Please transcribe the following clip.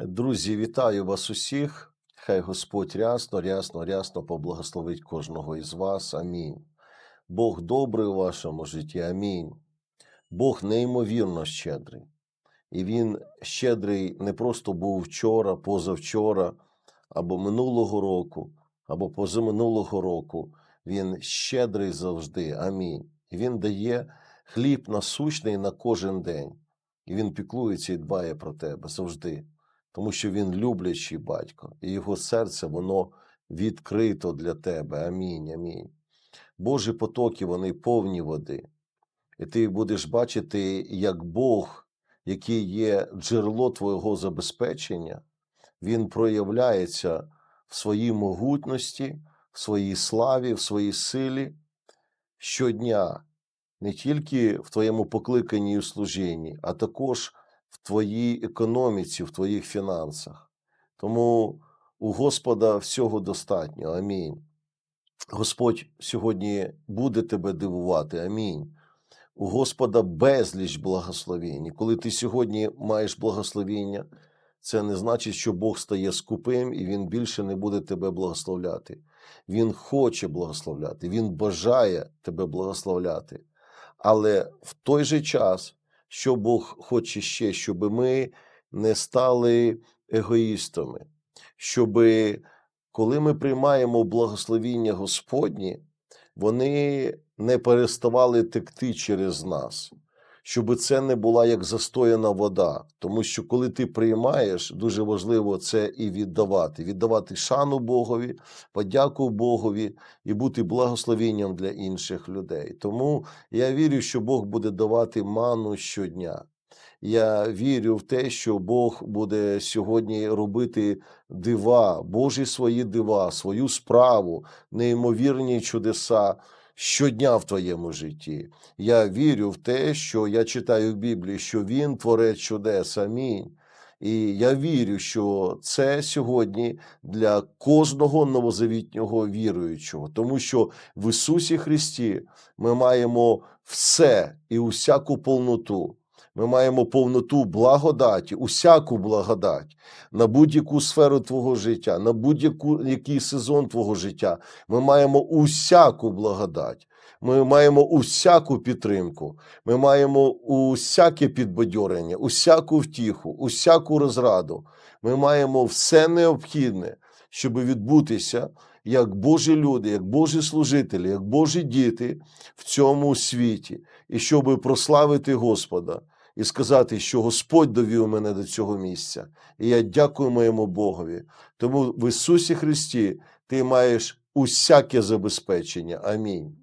Друзі, вітаю вас усіх. Хай Господь рясно, рясно, рясно поблагословить кожного із вас. Амінь. Бог добрий у вашому житті. Амінь. Бог неймовірно щедрий. І Він щедрий не просто був вчора, позавчора, або минулого року, або позаминулого року. Він щедрий завжди. Амінь. І Він дає хліб насущний на кожен день. І Він піклується і дбає про тебе завжди тому що він люблячий батько, і його серце воно відкрито для тебе. Амінь. Амінь. Божі потоки, вони повні води. І ти будеш бачити, як Бог, який є джерело твого забезпечення, він проявляється в своїй могутності, в своїй славі, в своїй силі щодня, не тільки в твоєму покликанні і служінні, а також в твоїй економіці, в твоїх фінансах. Тому у Господа всього достатньо. Амінь. Господь сьогодні буде тебе дивувати. Амінь. У Господа безліч благословінь. І Коли ти сьогодні маєш благословіння, це не значить, що Бог стає скупим і Він більше не буде тебе благословляти. Він хоче благословляти, Він бажає тебе благословляти. Але в той же час що Бог хоче ще, щоб ми не стали егоїстами, щоб коли ми приймаємо благословіння Господні, вони не переставали текти через нас, щоб це не була як застояна вода. Тому що коли ти приймаєш, дуже важливо це і віддавати, віддавати шану Богові, подяку Богові і бути благословенням для інших людей. Тому я вірю, що Бог буде давати ману щодня. Я вірю в те, що Бог буде сьогодні робити дива, Божі свої дива, свою справу, неймовірні чудеса щодня в твоєму житті. Я вірю в те, що я читаю в Біблії, що Він творець чудес. Амінь. І я вірю, що це сьогодні для кожного новозавітнього віруючого, тому що в Ісусі Христі ми маємо все і усяку повноту. Ми маємо повноту благодаті, усяку благодать на будь-яку сферу твого життя, на будь-який сезон твого життя. Ми маємо усяку благодать. Ми маємо усяку підтримку, ми маємо усяке підбадьорення, усяку втіху, усяку розраду. Ми маємо все необхідне, щоб відбутися як Божі люди, як Божі служителі, як Божі діти в цьому світі, і щоб прославити Господа і сказати, що Господь довів мене до цього місця. І я дякую моєму Богові. Тому в Ісусі Христі ти маєш усяке забезпечення. Амінь.